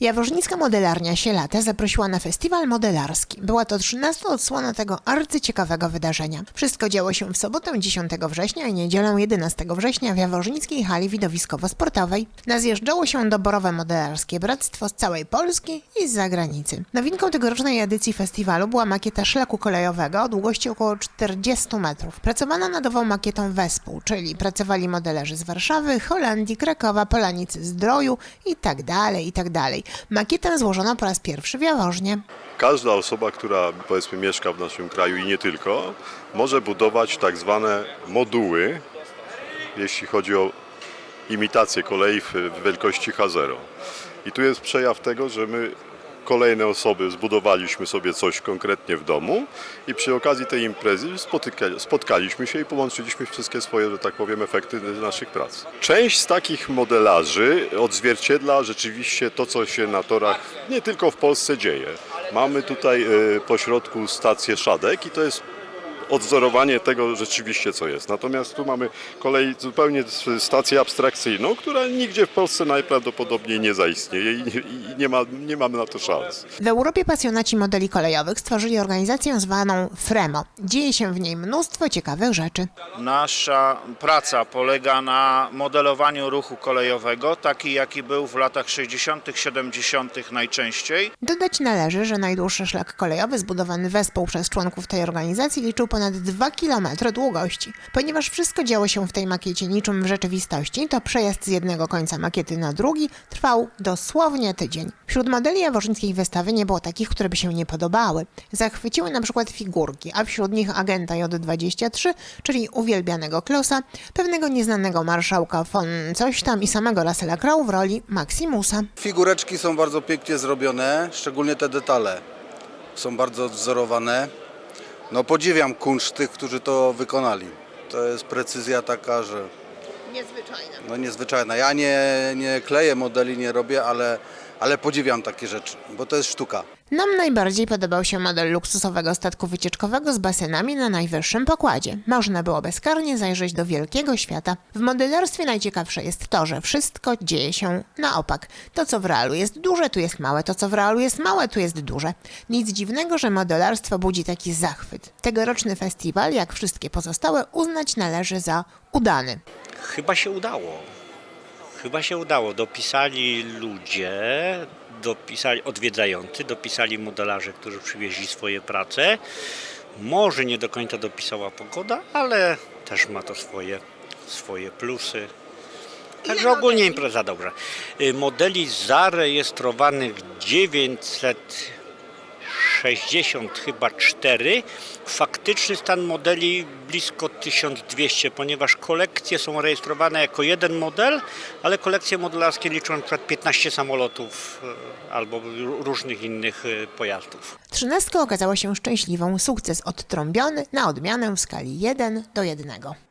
Jaworznicka modelarnia Sielata zaprosiła na festiwal modelarski. Była to 13 odsłona tego arcyciekawego wydarzenia. Wszystko działo się w sobotę 10 września i niedzielę 11 września w Jaworznickiej hali widowiskowo-sportowej. Nazjeżdżało się doborowe modelarskie bractwo z całej Polski i z zagranicy. Nowinką tegorocznej edycji festiwalu była makieta szlaku kolejowego o długości około 40 metrów. Pracowano nad ową makietą wespół, czyli pracowali modelerzy z Warszawy, Holandii, Krakowa, Polanicy Zdroju i tak Makietę złożono po raz pierwszy w Jaworznie. Każda osoba, która powiedzmy mieszka w naszym kraju i nie tylko, może budować tak zwane moduły, jeśli chodzi o imitację kolei w wielkości H0. I tu jest przejaw tego, że my kolejne osoby zbudowaliśmy sobie coś konkretnie w domu i przy okazji tej imprezy spotyka, spotkaliśmy się i połączyliśmy wszystkie swoje, że tak powiem, efekty naszych prac. Część z takich modelarzy odzwierciedla rzeczywiście to, co się na torach nie tylko w Polsce dzieje. Mamy tutaj e, pośrodku stację Szadek i to jest odwzorowanie tego rzeczywiście, co jest. Natomiast tu mamy kolej zupełnie stację abstrakcyjną, która nigdzie w Polsce najprawdopodobniej nie zaistnieje i nie, i nie, ma, nie mamy na to szans. W Europie pasjonaci modeli kolejowych stworzyli organizację zwaną FREMO. Dzieje się w niej mnóstwo ciekawych rzeczy. Nasza praca polega na modelowaniu ruchu kolejowego, taki jaki był w latach 60., 70. najczęściej. Dodać należy, że najdłuższy szlak kolejowy zbudowany wespół przez członków tej organizacji liczył ponad 2 km długości. Ponieważ wszystko działo się w tej makiecie niczym w rzeczywistości, to przejazd z jednego końca makiety na drugi trwał dosłownie tydzień. Wśród modeli jaworzyńskiej wystawy nie było takich, które by się nie podobały. Zachwyciły na przykład figurki, a wśród nich agenta J23, czyli uwielbianego Klosa, pewnego nieznanego marszałka von coś tam i samego Russella Crowe w roli Maximusa. Figureczki są bardzo pięknie zrobione, szczególnie te detale są bardzo odwzorowane. No podziwiam kunszt tych, którzy to wykonali. To jest precyzja taka, że Niezwyczajne. no niezwyczajna. Ja nie, nie kleję modeli, nie robię, ale, ale podziwiam takie rzeczy, bo to jest sztuka. Nam najbardziej podobał się model luksusowego statku wycieczkowego z basenami na najwyższym pokładzie. Można było bezkarnie zajrzeć do wielkiego świata. W modelarstwie najciekawsze jest to, że wszystko dzieje się na opak. To, co w realu jest duże, tu jest małe. To, co w realu jest małe, tu jest duże. Nic dziwnego, że modelarstwo budzi taki zachwyt. Tegoroczny festiwal, jak wszystkie pozostałe, uznać należy za udany. Chyba się udało. Chyba się udało. Dopisali ludzie, dopisali odwiedzający, dopisali modelarze, którzy przywieźli swoje prace. Może nie do końca dopisała pogoda, ale też ma to swoje, swoje plusy. Także ogólnie impreza dobrze. Y, Modeli zarejestrowanych 960 chyba 4. Faktyczny stan modeli blisko 1200, ponieważ kolekcje są rejestrowane jako jeden model, ale kolekcje modelarskie liczą przykład 15 samolotów y, albo ró- różnych innych y, pojazdów. Trzynastka okazała się szczęśliwą. Sukces odtrąbiony na odmianę w skali 1 do 1.